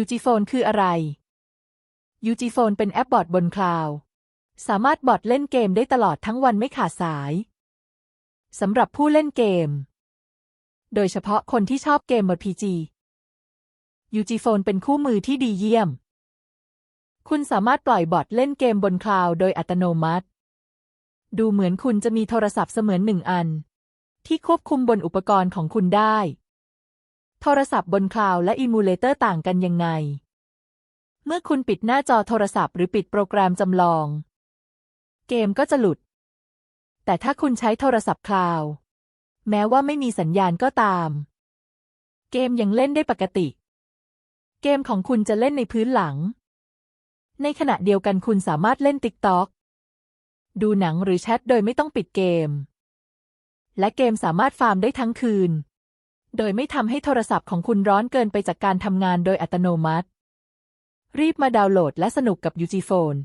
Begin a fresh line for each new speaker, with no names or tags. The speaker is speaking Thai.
UGPhone คืออะไร UGPhone เป็นแอปบอร์ดบนคลาวด์สามารถบอร์ดเล่นเกมได้ตลอดทั้งวันไม่ขาดสายสำหรับผู้เล่นเกม โดยเฉพาะคนที่ชอบเกม RPG UGPhone เป็นคู่มือที่ดีเยี่ยม คุณสามารถปล่อยบอร์ดเล่นเกมบนคลาวด์โดยอัตโนมัติ ดูเหมือนคุณจะมีโทรศัพท์เสมือนหนึ่งอัน ที่ควบคุมบนอุปกรณ์ของคุณได้ โทรศัพท์บนคลาวด์และอิมูเลเตอร์ต่างกันยังไง เมื่อคุณปิดหน้าจอโทรศัพท์หรือปิดโปรแกรมจำลอง เกมก็จะหลุด แต่ถ้าคุณใช้โทรศัพท์คลาวด์แม้ว่าไม่มีสัญญาณก็ตาม เกมยังเล่นได้ปกติ เกมของคุณจะเล่นในพื้นหลัง ในขณะเดียวกันคุณสามารถเล่นติ๊กต็อกดูหนังหรือแชทโดยไม่ต้องปิดเกม และเกมสามารถฟาร์มได้ทั้งคืน โดยไม่ทำให้โทรศัพท์ของคุณร้อนเกินไปจากการทำงานโดยอัตโนมัติ รีบมาดาวน์โหลดและสนุกกับ UG Phone